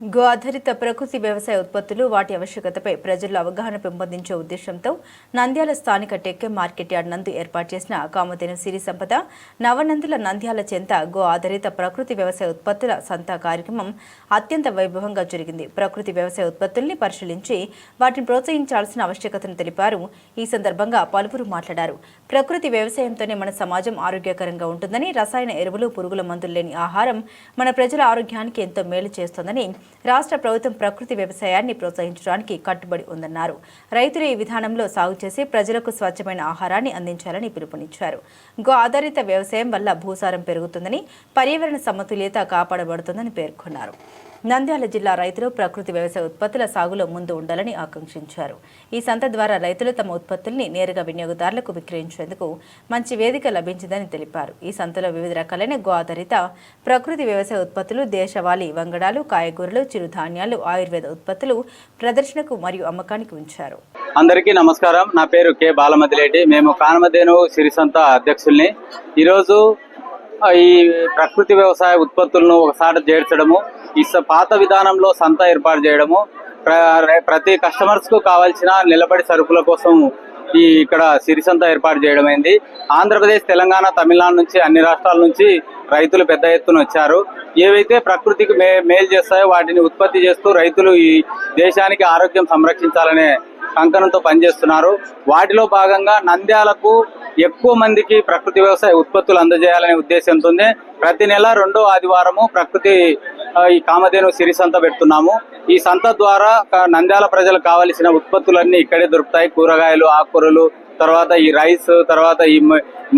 Go ఆధారిత ప్రకృతి వ్యవసాయ ఉత్పత్తులు వాటి ఆవశ్యకతపై ప్రజల్లో అవగాహన పెంపొందించే ఉద్దేశంతో నంద్యాల స్థానిక టెక్కే మార్కెట్ యార్డ్ నందు ఏర్పాటు చేసిన కామధేను సిరి సంపద నవనందుల నంద్యాల చెంత గో ఆధారిత ప్రకృతి వ్యవసాయ ఉత్పత్తుల సంత కార్యక్రమం అత్యంత వైభవంగా జరిగింది. ప్రకృతి వ్యవసాయ ఉత్పత్తుల్ని పరిశీలించి వాటిని ప్రోత్సహించాల్సిన ఆవశ్యకతను తెలిపారు. ఈ సందర్భంగా పలువురు మాట్లాడారు. ప్రకృతి వ్యవసాయంతోనే మన సమాజం ఆరోగ్యకరంగా ఉంటుందని రసాయన ఎరువులు పురుగుల మందులు లేని ఆహారం మన ప్రజల ఆరోగ్యానికి ఎంతో మేలు చేస్తోందని రాష్ట్ర ప్రభుత్వం ప్రకృతి వ్యవసాయాన్ని ప్రోత్సహించడానికి కట్టుబడి ఉందన్నారు. రైతులు ఈ విధానంలో సాగు చేసి ప్రజలకు స్వచ్ఛమైన ఆహారాన్ని అందించాలని పిలుపునిచ్చారు. గో ఆధారిత వ్యవసాయం వల్ల భూసారం పెరుగుతుందని పర్యావరణ సమతుల్యత కాపాడబడుతుందని పేర్కొన్నారు. నంద్యాల జిల్లా రైతులు ప్రకృతి వ్యవసాయ ఉత్పత్తుల సాగులో ముందు ఉండాలని ఆకాంక్షించారు. ఈ సంత ద్వారా రైతులు తమ ఉత్పత్తుల్ని నేరుగా వినియోగదారులకు విక్రయించేందుకు మంచి వేదిక లభించిందని తెలిపారు. ఈ సంతలో వివిధ రకాలైన గో ఆధారిత ప్రకృతి వ్యవసాయ ఉత్పత్తులు దేశవాళీ వంగడాలు కాయగూరలు చిరుధాన్యాలు ఆయుర్వేద ఉత్పత్తులు ప్రదర్శనకు మరియు అమ్మకానికి ఉంచారు. అందరికీ నమస్కారం. నా పేరు కె. బాలమదిలేటి మేము కానమదేను సిరిసంత అధ్యక్షుల్ని. ఈరోజు ఈ ప్రకృతి వ్యవసాయ ఉత్పత్తులను ఒకసారి చేర్చడము ఈ స- పాత విధానంలో సంత ఏర్పాటు చేయడము ప్ర- ప్రతి కస్టమర్స్కు కావాల్సిన నిలబడి సరుకుల కోసం ఈ ఇక్కడ సిరిసంత ఏర్పాటు చేయడమైంది. ఆంధ్రప్రదేశ్ తెలంగాణ తమిళనాడు నుంచి అన్ని రాష్ట్రాల నుంచి రైతులు పెద్ద ఎత్తున వచ్చారు. ఏవైతే ప్రకృతికి మే మేలు చేస్తాయో వాటిని ఉత్పత్తి చేస్తూ రైతులు ఈ దేశానికి ఆరోగ్యం సంరక్షించాలనే కంకణంతో పనిచేస్తున్నారు. వాటిలో భాగంగా నంద్యాలకు ఎక్కువ మందికి ప్రకృతి వ్యవసాయ ఉత్పత్తులు అందజేయాలనే ఉద్దేశంతో ప్రతి నెల రెండో ఆదివారము ప్రకృతి ఈ కామధేను సిరి సంత పెడుతున్నాము. ఈ సంత ద్వారా నంద్యాల ప్రజలకు కావలసిన ఉత్పత్తులన్నీ ఇక్కడే దొరుకుతాయి. కూరగాయలు ఆకుకూరలు తర్వాత ఈ రైస్ తర్వాత ఈ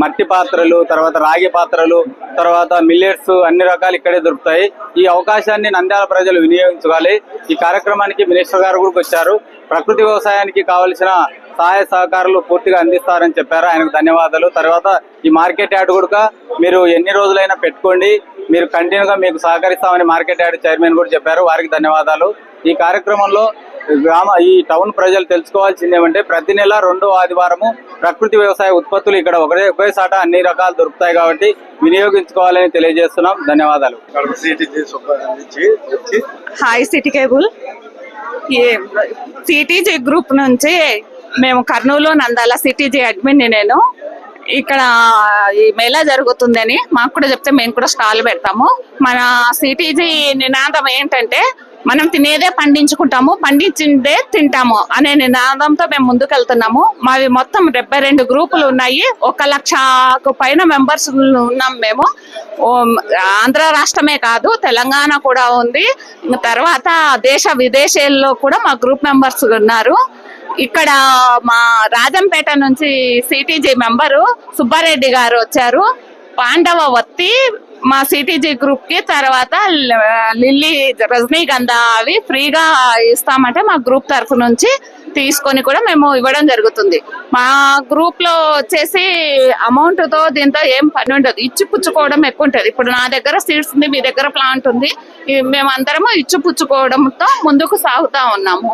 మట్టి పాత్రలు తర్వాత రాగి పాత్రలు తర్వాత మిల్లెట్స్ అన్ని రకాలు ఇక్కడే దొరుకుతాయి. ఈ అవకాశాన్ని నంద్యాల ప్రజలు వినియోగించుకోవాలి. ఈ కార్యక్రమానికి మినిస్టర్ గారు కూడా వచ్చారు. ప్రకృతి వ్యవసాయానికి కావలసిన సహాయ సహకారాలు పూర్తిగా అందిస్తారని చెప్పారు. ఆయనకు ధన్యవాదాలు. తర్వాత ఈ మార్కెట్ యార్డ్ కూడా మీరు ఎన్ని రోజులైనా పెట్టుకోండి. మీరు కంటిన్యూగా మీకు సహకరిస్తామని మార్కెట్ యార్డ్ చైర్మన్ కూడా చెప్పారు. వారికి ధన్యవాదాలు. ఈ కార్యక్రమంలో గ్రామ ఈ టౌన్ ప్రజలు తెలుసుకోవాల్సింది ఏమంటే ప్రతి నెల రెండో ఆదివారము ప్రకృతి వ్యవసాయ ఉత్పత్తులు ఇక్కడ ఒకటే ఒకే సాట అన్ని రకాలు దొరుకుతాయి కాబట్టి వినియోగించుకోవాలని తెలియజేస్తున్నాం. ధన్యవాదాలు. Hi city cable. ఈ సిటీజీ గ్రూప్ నుంచి మేము కర్నూలు నందాల సిటీజీ అడ్మిన్ నేను. ఇక్కడ ఈ మేళా జరుగుతుందని మాకు కూడా చెప్తే మేము కూడా స్టాల్ పెడతాము. మన సిటీజీ నినాదం ఏంటంటే మనం తినేదే పండించుకుంటాము పండించిందే తింటాము అనే నినాదంతో మేము ముందుకెళ్తున్నాము. మావి మొత్తం డెబ్బై రెండు గ్రూపులు ఉన్నాయి. ఒక లక్షకు పైన మెంబర్స్ ఉన్నాం మేము. ఆంధ్ర రాష్ట్రమే కాదు తెలంగాణ కూడా ఉంది. తర్వాత దేశ విదేశాల్లో కూడా మా గ్రూప్ మెంబర్స్ ఉన్నారు. ఇక్కడ మా రాజంపేట నుంచి సిటీజీ మెంబరు సుబ్బారెడ్డి గారు వచ్చారు. పాండవ వత్తి మా సిటీజీ గ్రూప్కి తర్వాత లిల్లీ రజనీగంధ అవి ఫ్రీగా ఇస్తామంటే మా గ్రూప్ తరఫు నుంచి తీసుకొని కూడా మేము ఇవ్వడం జరుగుతుంది. మా గ్రూప్లో వచ్చేసి అమౌంట్తో దీంతో ఏం పని ఉండదు. ఇచ్చి పుచ్చుకోవడం ఎక్కువ ఉంటుంది. ఇప్పుడు నా దగ్గర సీట్స్ ఉంది మీ దగ్గర ప్లాంట్ ఉంది. మేమందరము ఇచ్చి పుచ్చుకోవడంతో ముందుకు సాగుతా ఉన్నాము.